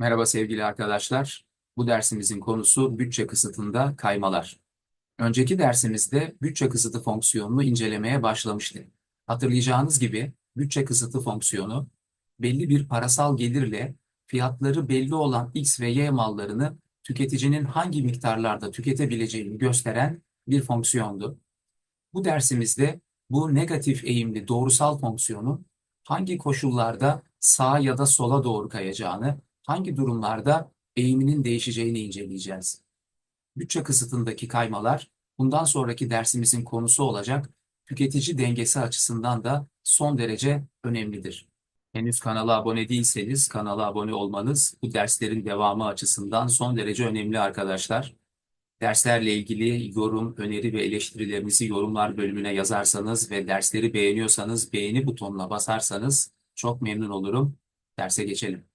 Merhaba sevgili arkadaşlar. Bu dersimizin konusu bütçe kısıtında kaymalar. Önceki dersimizde bütçe kısıtı fonksiyonunu incelemeye başlamıştık. Hatırlayacağınız gibi bütçe kısıtı fonksiyonu belli bir parasal gelirle fiyatları belli olan X ve Y mallarını tüketicinin hangi miktarlarda tüketebileceğini gösteren bir fonksiyondu. Bu dersimizde bu negatif eğimli doğrusal fonksiyonun hangi koşullarda sağa ya da sola doğru kayacağını, hangi durumlarda eğiminin değişeceğini inceleyeceğiz. Bütçe kısıtındaki kaymalar bundan sonraki dersimizin konusu olacak tüketici dengesi açısından da son derece önemlidir. Henüz kanala abone değilseniz kanala abone olmanız bu derslerin devamı açısından son derece önemli arkadaşlar. Derslerle ilgili yorum, öneri ve eleştirilerinizi yorumlar bölümüne yazarsanız ve dersleri beğeniyorsanız beğeni butonuna basarsanız çok memnun olurum. Derse geçelim.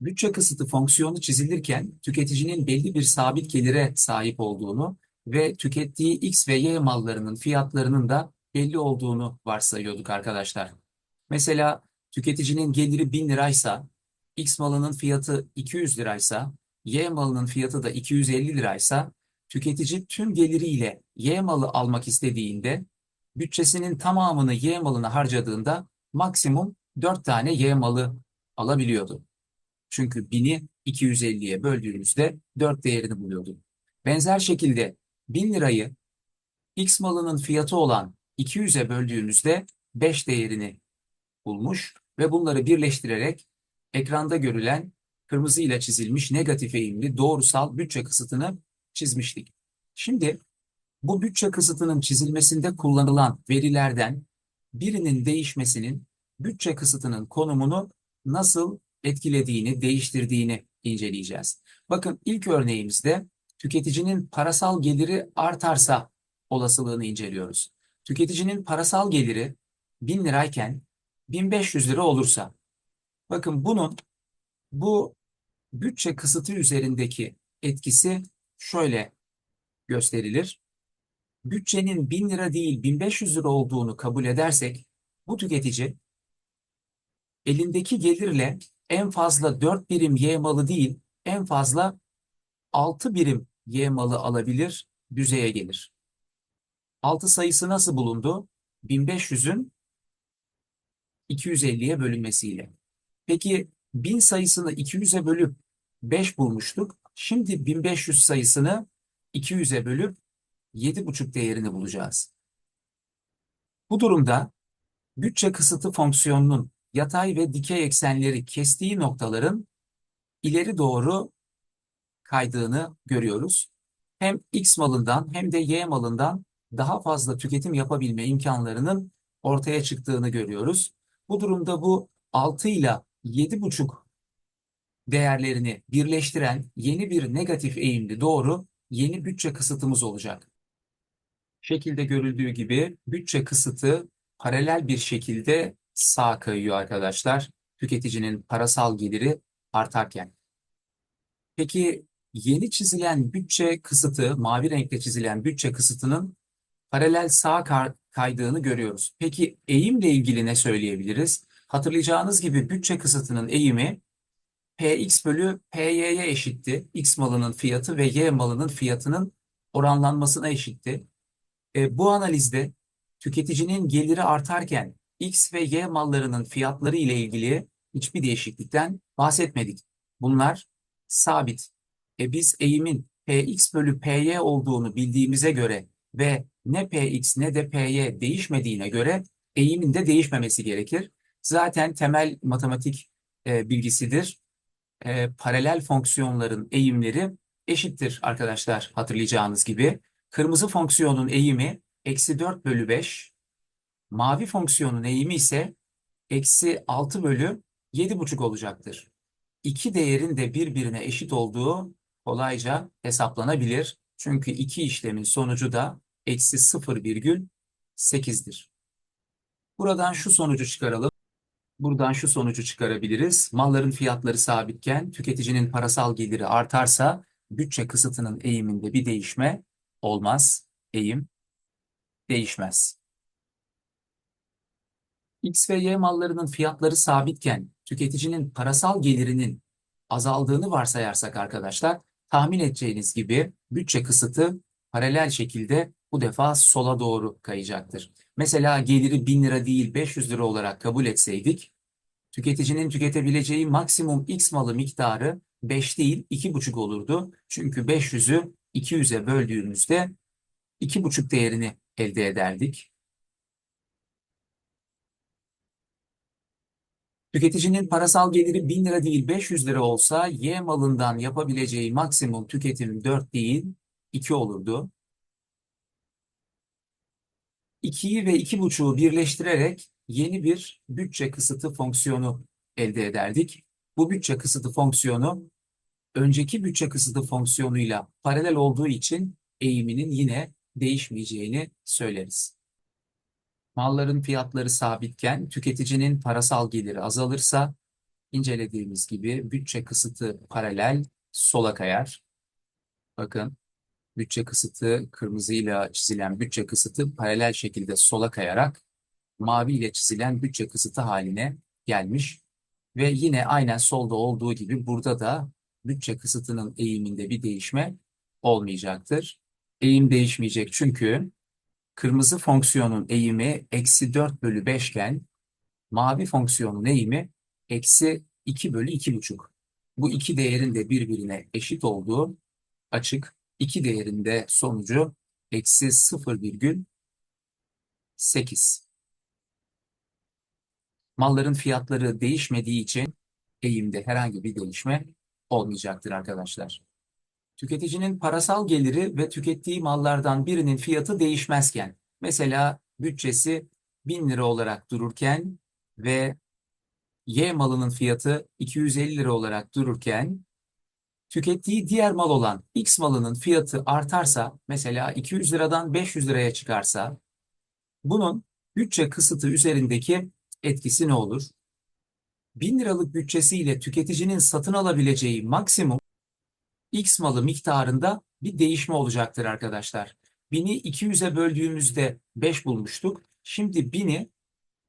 Bütçe kısıtı fonksiyonu çizilirken tüketicinin belli bir sabit gelire sahip olduğunu ve tükettiği X ve Y mallarının fiyatlarının da belli olduğunu varsayıyorduk arkadaşlar. Mesela tüketicinin geliri 1000 liraysa, X malının fiyatı 200 liraysa, Y malının fiyatı da 250 liraysa, tüketici tüm geliriyle Y malı almak istediğinde, bütçesinin tamamını Y malına harcadığında maksimum 4 tane Y malı alabiliyordu. Çünkü 1000'i 250'ye böldüğümüzde 4 değerini buluyordu. Benzer şekilde 1000 lirayı X malının fiyatı olan 200'e böldüğümüzde 5 değerini bulmuş ve bunları birleştirerek ekranda görülen kırmızı ile çizilmiş negatif eğimli doğrusal bütçe kısıtını çizmiştik. Şimdi bu bütçe kısıtının çizilmesinde kullanılan verilerden birinin değişmesinin bütçe kısıtının konumunu nasıl etkilediğini, değiştirdiğini inceleyeceğiz. Bakın ilk örneğimizde tüketicinin parasal geliri artarsa olasılığını inceliyoruz. Tüketicinin parasal geliri 1000 lirayken 1500 lira olursa bakın bunun bu bütçe kısıtı üzerindeki etkisi şöyle gösterilir. Bütçenin 1000 lira değil 1500 lira olduğunu kabul edersek bu tüketici elindeki gelirle en fazla 4 birim Y malı değil en fazla 6 birim Y malı alabilir düzeye gelir. 6 sayısı nasıl bulundu? 1500'ün 250'ye bölünmesiyle. Peki 1000 sayısını 200'e bölüp 5 bulmuştuk. Şimdi 1500 sayısını 200'e bölüp 7,5 değerini bulacağız. Bu durumda bütçe kısıtı fonksiyonunun yatay ve dikey eksenleri kestiği noktaların ileri doğru kaydığını görüyoruz. Hem X malından hem de Y malından daha fazla tüketim yapabilme imkanlarının ortaya çıktığını görüyoruz. Bu durumda bu 6 ile 7,5 değerlerini birleştiren yeni bir negatif eğimli doğru yeni bütçe kısıtımız olacak. Şekilde görüldüğü gibi bütçe kısıtı paralel bir şekilde sağa kayıyor arkadaşlar. Tüketicinin parasal geliri artarken. Peki yeni çizilen bütçe kısıtı, mavi renkle çizilen bütçe kısıtının paralel sağa kaydığını görüyoruz. Peki eğimle ilgili ne söyleyebiliriz? Hatırlayacağınız gibi bütçe kısıtının eğimi Px bölü Py'ye eşitti. X malının fiyatı ve Y malının fiyatının oranlanmasına eşitti. E, bu analizde tüketicinin geliri artarken X ve Y mallarının fiyatları ile ilgili hiçbir değişiklikten bahsetmedik. Bunlar sabit. E biz eğimin Px bölü Py olduğunu bildiğimize göre ve ne Px ne de Py değişmediğine göre eğimin de değişmemesi gerekir. Zaten temel matematik e, bilgisidir. E, paralel fonksiyonların eğimleri eşittir arkadaşlar hatırlayacağınız gibi. Kırmızı fonksiyonun eğimi eksi 4 bölü 5 Mavi fonksiyonun eğimi ise eksi 6 bölü 7,5 olacaktır. İki değerin de birbirine eşit olduğu kolayca hesaplanabilir. Çünkü iki işlemin sonucu da eksi 0,8'dir. Buradan şu sonucu çıkaralım. Buradan şu sonucu çıkarabiliriz. Malların fiyatları sabitken tüketicinin parasal geliri artarsa bütçe kısıtının eğiminde bir değişme olmaz. Eğim değişmez. X ve Y mallarının fiyatları sabitken tüketicinin parasal gelirinin azaldığını varsayarsak arkadaşlar tahmin edeceğiniz gibi bütçe kısıtı paralel şekilde bu defa sola doğru kayacaktır. Mesela geliri 1000 lira değil 500 lira olarak kabul etseydik tüketicinin tüketebileceği maksimum X malı miktarı 5 değil 2,5 olurdu. Çünkü 500'ü 200'e böldüğümüzde 2,5 değerini elde ederdik. Tüketicinin parasal geliri 1000 lira değil 500 lira olsa Y malından yapabileceği maksimum tüketim 4 değil 2 olurdu. 2'yi ve 2,5'u birleştirerek yeni bir bütçe kısıtı fonksiyonu elde ederdik. Bu bütçe kısıtı fonksiyonu önceki bütçe kısıtı fonksiyonuyla paralel olduğu için eğiminin yine değişmeyeceğini söyleriz. Malların fiyatları sabitken tüketicinin parasal geliri azalırsa incelediğimiz gibi bütçe kısıtı paralel sola kayar. Bakın bütçe kısıtı kırmızıyla çizilen bütçe kısıtı paralel şekilde sola kayarak mavi ile çizilen bütçe kısıtı haline gelmiş. Ve yine aynen solda olduğu gibi burada da bütçe kısıtının eğiminde bir değişme olmayacaktır. Eğim değişmeyecek çünkü kırmızı fonksiyonun eğimi eksi 4 bölü 5 iken mavi fonksiyonun eğimi eksi 2 bölü 2,5. Bu iki değerin de birbirine eşit olduğu açık. İki değerinde sonucu eksi 0,8. Malların fiyatları değişmediği için eğimde herhangi bir değişme olmayacaktır arkadaşlar. Tüketicinin parasal geliri ve tükettiği mallardan birinin fiyatı değişmezken, mesela bütçesi 1000 lira olarak dururken ve Y malının fiyatı 250 lira olarak dururken, tükettiği diğer mal olan X malının fiyatı artarsa, mesela 200 liradan 500 liraya çıkarsa, bunun bütçe kısıtı üzerindeki etkisi ne olur? 1000 liralık bütçesiyle tüketicinin satın alabileceği maksimum X malı miktarında bir değişme olacaktır arkadaşlar. 1000'i 200'e böldüğümüzde 5 bulmuştuk. Şimdi 1000'i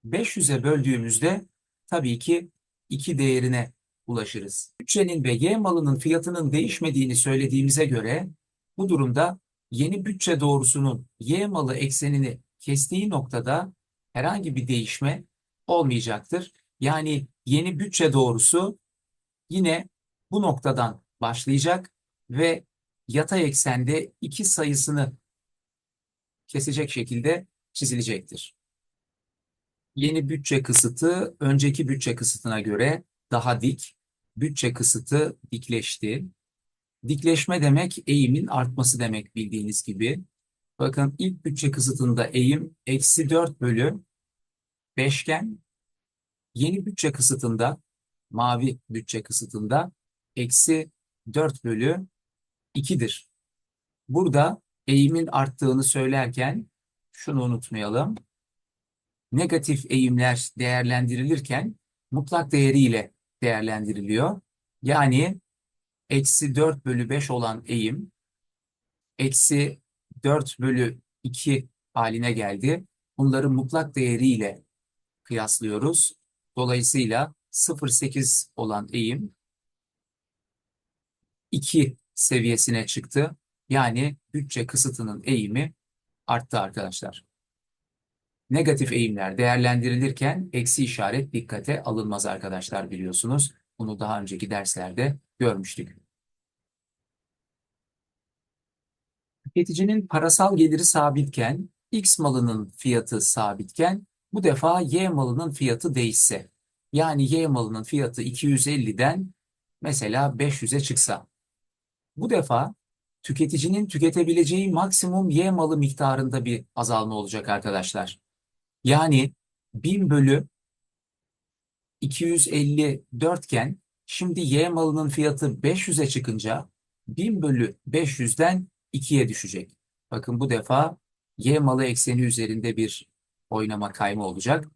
500'e böldüğümüzde tabii ki 2 değerine ulaşırız. Bütçenin ve Y malının fiyatının değişmediğini söylediğimize göre bu durumda yeni bütçe doğrusunun Y malı eksenini kestiği noktada herhangi bir değişme olmayacaktır. Yani yeni bütçe doğrusu yine bu noktadan başlayacak ve yatay eksende iki sayısını kesecek şekilde çizilecektir. Yeni bütçe kısıtı önceki bütçe kısıtına göre daha dik. Bütçe kısıtı dikleşti. Dikleşme demek eğimin artması demek bildiğiniz gibi. Bakın ilk bütçe kısıtında eğim eksi 4 bölü 5 iken yeni bütçe kısıtında mavi bütçe kısıtında eksi 4 bölü 2'dir. Burada eğimin arttığını söylerken şunu unutmayalım. Negatif eğimler değerlendirilirken mutlak değeriyle değerlendiriliyor. Yani eksi 4 bölü 5 olan eğim eksi 4 bölü 2 haline geldi. Bunları mutlak değeriyle kıyaslıyoruz. Dolayısıyla 0,8 olan eğim 2 seviyesine çıktı. Yani bütçe kısıtının eğimi arttı arkadaşlar. Negatif eğimler değerlendirilirken eksi işaret dikkate alınmaz arkadaşlar biliyorsunuz. Bunu daha önceki derslerde görmüştük. Tüketicinin parasal geliri sabitken, X malının fiyatı sabitken bu defa Y malının fiyatı değişse, yani Y malının fiyatı 250'den mesela 500'e çıksa, bu defa tüketicinin tüketebileceği maksimum Y malı miktarında bir azalma olacak arkadaşlar. Yani 1000 bölü 254 iken şimdi Y malının fiyatı 500'e çıkınca 1000 bölü 500'den 2'ye düşecek. Bakın bu defa Y malı ekseni üzerinde bir oynama kayma olacak.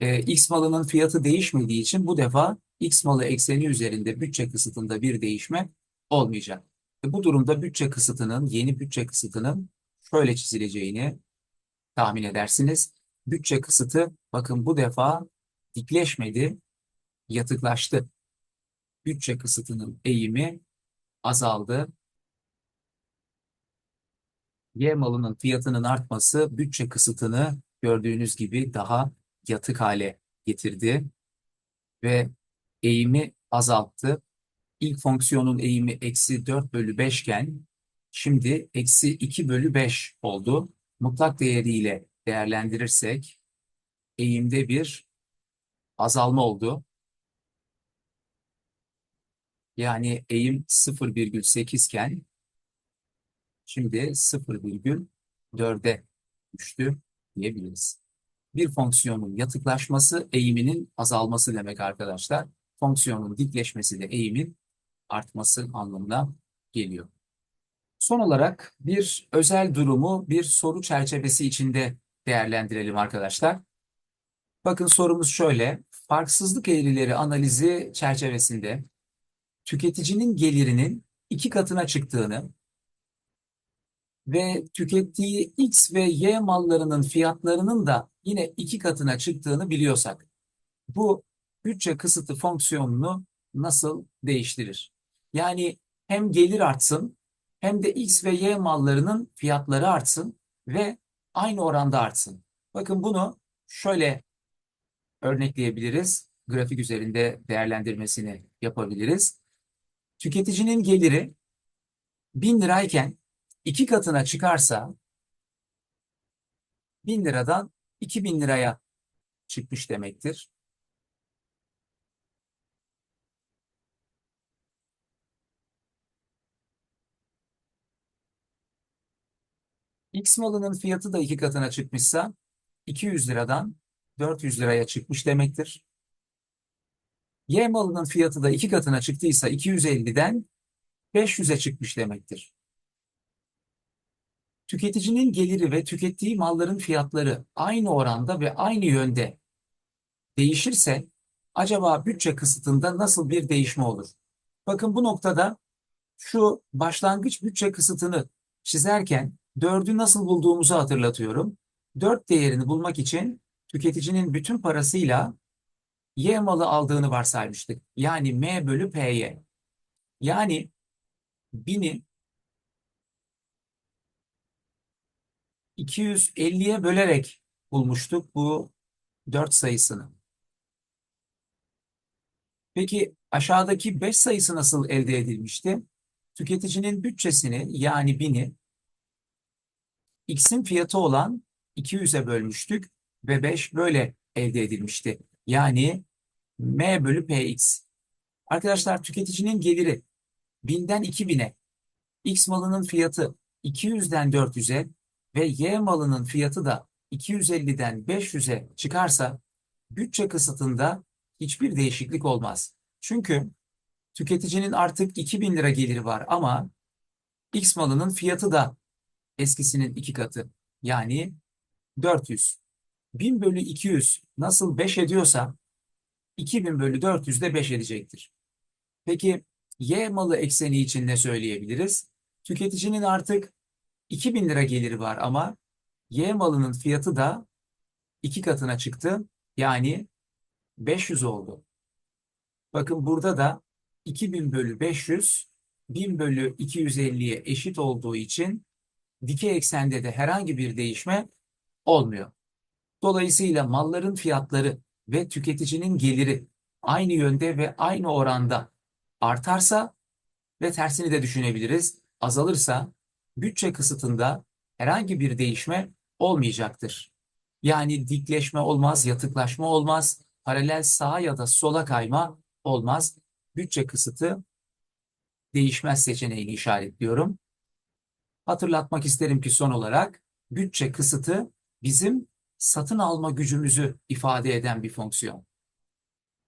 Ee, X malının fiyatı değişmediği için bu defa X malı ekseni üzerinde bütçe kısıtında bir değişme olmayacak. Bu durumda bütçe kısıtının, yeni bütçe kısıtının şöyle çizileceğini tahmin edersiniz. Bütçe kısıtı bakın bu defa dikleşmedi, yatıklaştı. bütçe kısıtının eğimi azaldı. Y malının fiyatının artması bütçe kısıtını gördüğünüz gibi daha yatık hale getirdi ve eğimi azalttı. İlk fonksiyonun eğimi eksi 4 bölü 5 iken şimdi eksi 2 bölü 5 oldu. Mutlak değeriyle değerlendirirsek eğimde bir azalma oldu. Yani eğim 0,8 iken şimdi 0,4'e düştü diyebiliriz. Bir fonksiyonun yatıklaşması eğiminin azalması demek arkadaşlar. Fonksiyonun dikleşmesi de eğimin artması anlamına geliyor. Son olarak bir özel durumu bir soru çerçevesi içinde değerlendirelim arkadaşlar. Bakın sorumuz şöyle. Farksızlık eğrileri analizi çerçevesinde tüketicinin gelirinin iki katına çıktığını ve tükettiği X ve Y mallarının fiyatlarının da yine iki katına çıktığını biliyorsak bu bütçe kısıtı fonksiyonunu nasıl değiştirir? Yani hem gelir artsın hem de X ve Y mallarının fiyatları artsın ve aynı oranda artsın. Bakın bunu şöyle örnekleyebiliriz. Grafik üzerinde değerlendirmesini yapabiliriz. Tüketicinin geliri 1000 lirayken iki katına çıkarsa 1000 liradan 2000 liraya çıkmış demektir. X malının fiyatı da iki katına çıkmışsa 200 liradan 400 liraya çıkmış demektir. Y malının fiyatı da iki katına çıktıysa 250'den 500'e çıkmış demektir. Tüketicinin geliri ve tükettiği malların fiyatları aynı oranda ve aynı yönde değişirse acaba bütçe kısıtında nasıl bir değişme olur? Bakın bu noktada şu başlangıç bütçe kısıtını çizerken 4'ü nasıl bulduğumuzu hatırlatıyorum. 4 değerini bulmak için tüketicinin bütün parasıyla Y malı aldığını varsaymıştık. Yani M bölü P'y. Yani 1000'i 250'ye bölerek bulmuştuk bu 4 sayısını. Peki aşağıdaki 5 sayısı nasıl elde edilmişti? Tüketicinin bütçesini yani 1000'i X'in fiyatı olan 200'e bölmüştük ve 5 böyle elde edilmişti. Yani M bölü Px. Arkadaşlar tüketicinin geliri 1000'den 2000'e, X malının fiyatı 200'den 400'e ve Y malının fiyatı da 250'den 500'e çıkarsa bütçe kısıtında hiçbir değişiklik olmaz. Çünkü tüketicinin artık 2000 lira geliri var ama X malının fiyatı da eskisinin iki katı. Yani 400. 1000 bölü 200 nasıl 5 ediyorsa 2000 bölü 400 de 5 edecektir. Peki Y malı ekseni için ne söyleyebiliriz? Tüketicinin artık 2000 lira geliri var ama Y malının fiyatı da iki katına çıktı. Yani 500 oldu. Bakın burada da 2000 bölü 500 1000 bölü 250'ye eşit olduğu için dikey eksende de herhangi bir değişme olmuyor. Dolayısıyla malların fiyatları ve tüketicinin geliri aynı yönde ve aynı oranda artarsa ve tersini de düşünebiliriz. Azalırsa bütçe kısıtında herhangi bir değişme olmayacaktır. Yani dikleşme olmaz, yatıklaşma olmaz, paralel sağa ya da sola kayma olmaz. Bütçe kısıtı değişmez seçeneğini işaretliyorum. Hatırlatmak isterim ki son olarak bütçe kısıtı bizim satın alma gücümüzü ifade eden bir fonksiyon.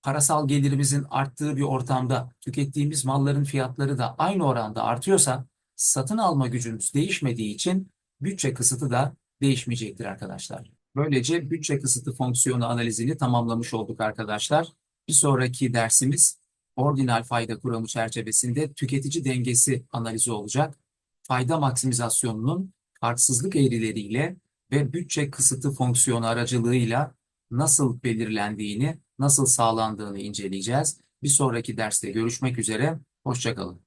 Parasal gelirimizin arttığı bir ortamda tükettiğimiz malların fiyatları da aynı oranda artıyorsa satın alma gücümüz değişmediği için bütçe kısıtı da değişmeyecektir arkadaşlar. Böylece bütçe kısıtı fonksiyonu analizini tamamlamış olduk arkadaşlar. Bir sonraki dersimiz ordinal fayda kuramı çerçevesinde tüketici dengesi analizi olacak. Fayda maksimizasyonunun farksızlık eğrileriyle ve bütçe kısıtı fonksiyonu aracılığıyla nasıl belirlendiğini, nasıl sağlandığını inceleyeceğiz. Bir sonraki derste görüşmek üzere. Hoşça kalın.